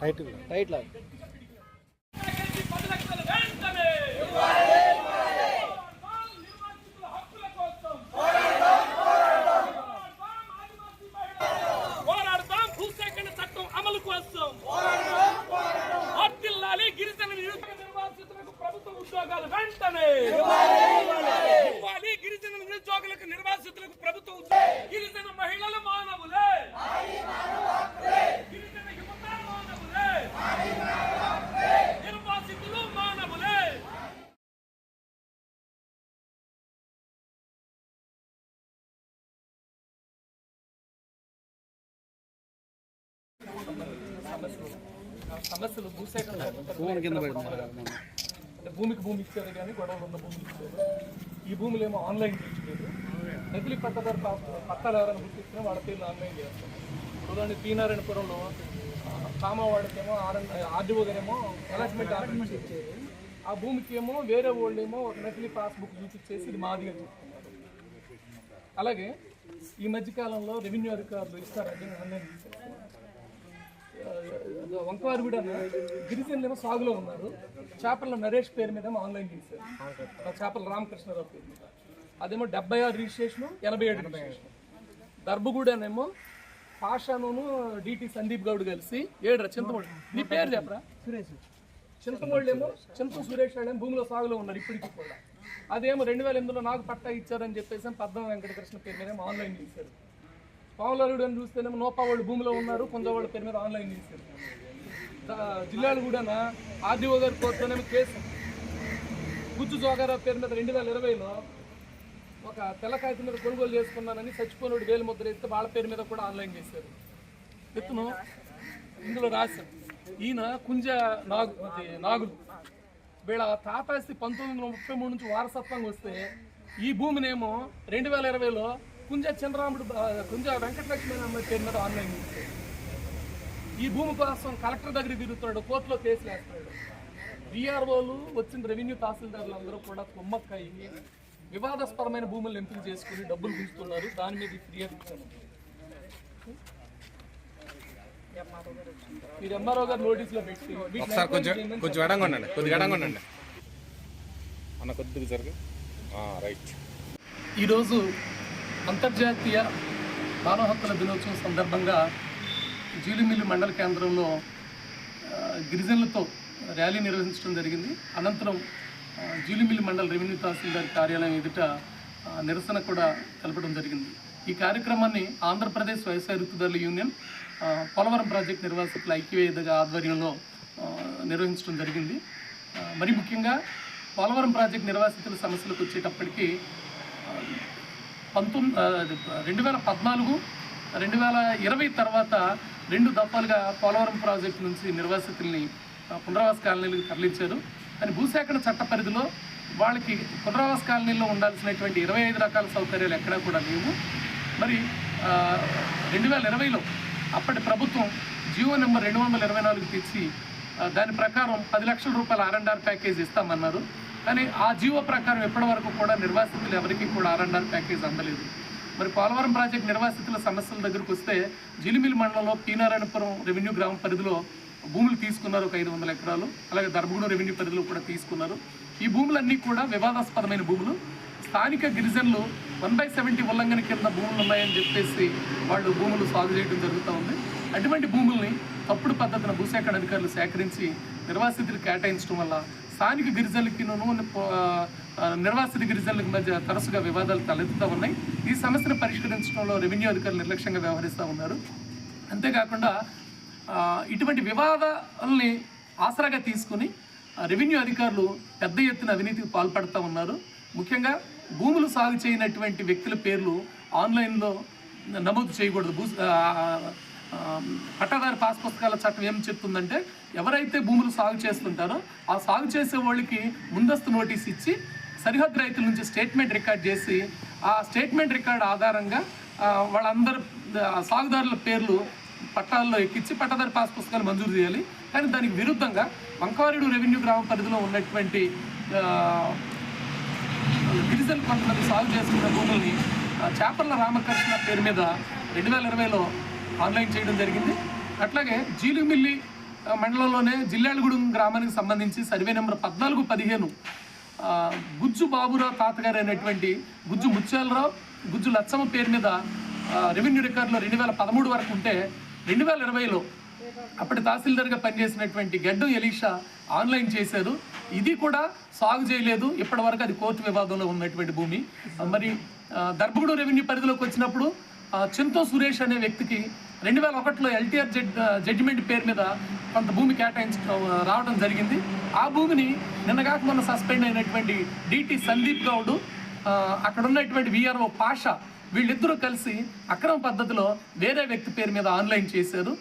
Title right log. పది లక్షల వెంటనే నిర్వాసితుల హక్కుల కోసం పోరాడతాం భూసేకరణ చట్టం అమలు కోసం. వర్తిల్లాలి గిరిజన నిరుపేద నిర్వాసితులకు ప్రభుత్వ ఉద్యోగాలు వెంటనే. ఇవ్వాలి గిరిజన నిరుద్యోగులకు నిర్వాసితులకు ప్రభుత్వ ఉద్యోగాలు. గిరిజన మహిళలు సమస్యలు భూసేకరణ భూమి కింద అంటే భూమికి భూమి ఇచ్చారు కానీ గొడవలు ఉన్న భూమి ఇచ్చారు. ఈ భూములు ఏమో ఆన్లైన్ చేయలేదు నకిలీ పట్టదారు పట్టాలు ఎవరైనా గుర్తిస్తే వాళ్ళ పేర్లు ఆన్లైన్ చేస్తాం ఉదాహరణ పీనారాయణపురంలో కామవాడికేమో ఆర్డీఓ గారేమో అలాట్మెంట్ ఆర్డర్ ఇచ్చారు. ఆ భూమికి ఏమో వేరే వాళ్ళు ఏమో ఒక నకిలీ పాస్బుక్ చూపించేసి ఇది మాదిగా చూస్తున్నారు అలాగే ఈ మధ్య కాలంలో రెవెన్యూ అధికారులు ఇస్తారంటే ఆన్లైన్ చేశారు వంకవారి కూడా గిరిజనులు ఏమో సాగులో ఉన్నారు. చేపల నరేష్ పేరు మీద ఆన్లైన్ చేశారు ఆ చేపల రామకృష్ణరావు పేరు మీద. అదేమో డెబ్బై ఆరు రిజిస్ట్రేషన్ ఎనభై ఏడు దర్భగూడనేమో పాషాను డిటి సందీప్ గౌడ్ కలిసి ఏడ్రా చింతమూడి. నీ పేరు చెప్పరా? సురేష్ చింతమూళ్ళు ఏమో చింత సురేష్ వాళ్ళేమో భూమిలో సాగులో ఉన్నారు ఇప్పటికి కూడా. అదేమో రెండు వేల ఎనిమిదిలో నాకు పట్టా ఇచ్చారని చెప్పేసి పద్మ వెంకటకృష్ణ పేరు మీద ఆన్లైన్ చేశారు పావులరుడు అని చూస్తేనేమో నోపా వాళ్ళు భూమిలో ఉన్నారు కొందవాళ్ళ పేరు మీద ఆన్లైన్ చేశారు. జిల్లాలు కూడా ఆర్డీఓ గారి కోర్టులోనేమో కేసు. గుజ్జు జోగారా పేరు మీద రెండు వేల ఇరవైలో ఒక తెల్లకాయత మీద కొనుగోలు చేసుకున్నానని చచ్చిపోయినోడు వేలు ముద్ర వేస్తే వాళ్ళ పేరు మీద కూడా ఆన్లైన్ చేశారు. ఎత్తును. ఇందులో రాశారు. ఈయన కుంజ నాగు నాగులు వీళ్ళ తాతాస్తి పంతొమ్మిది వందల ముప్పై మూడు నుంచి వారసత్వంగా వస్తే ఈ భూమినేమో రెండు వేల ఇరవైలో కుంజ చంద్రరాముడు కుంజ వెంకటలక్ష్మి అమ్మాయి పేరు మీద ఆన్లైన్ ఈ భూమి కోసం కలెక్టర్ దగ్గర తిరుగుతున్నాడు కోర్టులో కేసులు వేస్తున్నాడు. విఆర్ఓలు వచ్చిన రెవెన్యూ తహసీల్దారులు అందరూ కూడా కుమ్మక్కయ్యి వివాదాస్పదమైన భూములను ఎంపిక చేసుకుని డబ్బులు గుంజుతున్నారు. దాని మీద ఫిర్యాదు ఇచ్చాను మీరు ఎంఆర్ఓ గారు నోటీసులో పెట్టి ఒకసారి కొంచెం కొంచెం ఎడంగా ఉండండి కొద్దిగా ఎడంగా ఉండండి అన్న కొద్దిగా జరుగు రైట్. ఈరోజు అంతర్జాతీయ మానవ హక్కుల దినోత్సవం సందర్భంగా జీలిమిల్లి మండల కేంద్రంలో గిరిజనులతో ర్యాలీ నిర్వహించడం జరిగింది. అనంతరం జీలిమిల్లి మండల రెవెన్యూ తహసీల్దార్ కార్యాలయం ఎదుట నిరసన కూడా తెలపడం జరిగింది. ఈ కార్యక్రమాన్ని ఆంధ్రప్రదేశ్ వ్యవసాయ ఋతుదారుల యూనియన్ పోలవరం ప్రాజెక్ట్ నిర్వాసితుల ఐక్యవేదిక ఆధ్వర్యంలో నిర్వహించడం జరిగింది. మరి ముఖ్యంగా పోలవరం ప్రాజెక్ట్ నిర్వాసితుల సమస్యలకు వచ్చేటప్పటికీ పంతొమ్మిది రెండు వేల పద్నాలుగు రెండు వేల ఇరవై తర్వాత రెండు దఫాలుగా పోలవరం ప్రాజెక్టు నుంచి నిర్వాసితుల్ని పునరావాస కాలనీలకు తరలించారు. అని భూసేకరణ చట్ట పరిధిలో వాళ్ళకి పునరావాస కాలనీలో ఉండాల్సినటువంటి ఇరవై ఐదు రకాల సౌకర్యాలు ఎక్కడా కూడా లేవు. మరి రెండు వేల ఇరవైలో అప్పటి ప్రభుత్వం జియో నెంబర్ రెండు వందల ఇరవై నాలుగు తెచ్చి దాని ప్రకారం పది లక్షల రూపాయల ఆర్ అండ్ ఆర్ ప్యాకేజ్ ఇస్తామన్నారు. కానీ ఆ జీవో ప్రకారం ఇప్పటి వరకు కూడా నిర్వాసితులు ఎవరికి కూడా ఆర్ఎన్ఆర్ ప్యాకేజ్ అందలేదు. మరి పోలవరం ప్రాజెక్ట్ నిర్వాసితుల సమస్యల దగ్గరకు వస్తే జిలిమిలి మండలంలో పీనారాయణపురం రెవెన్యూ గ్రామ పరిధిలో భూములు తీసుకున్నారు ఒక ఐదు వందల ఎకరాలు. అలాగే దర్భగూడెం రెవెన్యూ పరిధిలో కూడా తీసుకున్నారు. ఈ భూములన్నీ కూడా వివాదాస్పదమైన భూములు. స్థానిక గిరిజనులు వన్ బై సెవెంటీ ఉల్లంఘన కింద భూములు ఉన్నాయని చెప్పేసి వాళ్ళు భూములు సాగు చేయడం జరుగుతూ ఉంది. అటువంటి భూముల్ని తప్పుడు పద్ధతిన భూసేకరణ అధికారులు సేకరించి నిర్వాసితులు కేటాయించడం వల్ల స్థానిక గిరిజనులకి నిర్వాసిత గిరిజనులకు మధ్య తరచుగా వివాదాలు తలెత్తుతూ ఉన్నాయి. ఈ సమస్యను పరిష్కరించడంలో రెవెన్యూ అధికారులు నిర్లక్ష్యంగా వ్యవహరిస్తూ ఉన్నారు. అంతేకాకుండా ఇటువంటి వివాదాలని ఆసరాగా తీసుకుని రెవెన్యూ అధికారులు పెద్ద ఎత్తున అవినీతికి పాల్పడుతూ ఉన్నారు. ముఖ్యంగా భూములు సాగు చేయనటువంటి వ్యక్తుల పేర్లు ఆన్లైన్లో నమోదు చేయకూడదు. భూ పట్టాదారు పాస్ పుస్తకాల చట్టం ఏం చెప్తుందంటే ఎవరైతే భూములు సాగు చేస్తుంటారో ఆ సాగు చేసే వాళ్ళకి ముందస్తు నోటీస్ ఇచ్చి సరిహద్దు రైతుల నుంచి స్టేట్మెంట్ రికార్డ్ చేసి ఆ స్టేట్మెంట్ రికార్డ్ ఆధారంగా వాళ్ళందరు సాగుదారుల పేర్లు పట్టాల్లో ఎక్కించి పట్టాదారు పాస్ పుస్తకాలు మంజూరు చేయాలి. కానీ దానికి విరుద్ధంగా వంకవారిడు రెవెన్యూ గ్రామ పరిధిలో ఉన్నటువంటి గిరిజన పంటలకు కొంతమంది సాగు చేసుకున్న భూముల్ని చేపల రామకృష్ణ పేరు మీద రెండు వేల ఇరవైలో ఆన్లైన్ చేయడం జరిగింది. అట్లాగే జీలుమిల్లి మండలంలోనే జిల్లాలగూడెం గ్రామానికి సంబంధించి సర్వే నెంబర్ పద్నాలుగు పదిహేను. గుజ్జు బాబురావు తాతగారు అనేటువంటి గుజ్జు ముత్యాలరావు గుజ్జు లచ్చమ్మ పేరు మీద రెవెన్యూ రికార్డులో రెండు వేల పదమూడు వరకు ఉంటే రెండు వేల ఇరవైలో అప్పటి తహసీల్దార్గా పనిచేసినటువంటి గడ్డం ఎలీషా ఆన్లైన్ చేశారు. ఇది కూడా సాగు చేయలేదు. ఇప్పటి వరకు అది కోర్టు వివాదంలో ఉన్నటువంటి భూమి. మరి దర్భగూడెం రెవెన్యూ పరిధిలోకి వచ్చినప్పుడు చింతో సురేష్ అనే వ్యక్తికి రెండు వేల ఒకటిలో ఎల్టీఆర్ జడ్ జడ్జిమెంట్ పేరు మీద కొంత భూమి కేటాయించ రావడం జరిగింది. ఆ భూమిని నిన్నగాక మొన్న సస్పెండ్ అయినటువంటి డిటి సందీప్ గౌడ్ అక్కడ ఉన్నటువంటి విఆర్ఓ పాషా వీళ్ళిద్దరూ కలిసి అక్రమ పద్ధతిలో వేరే వ్యక్తి పేరు మీద ఆన్లైన్ చేశారు.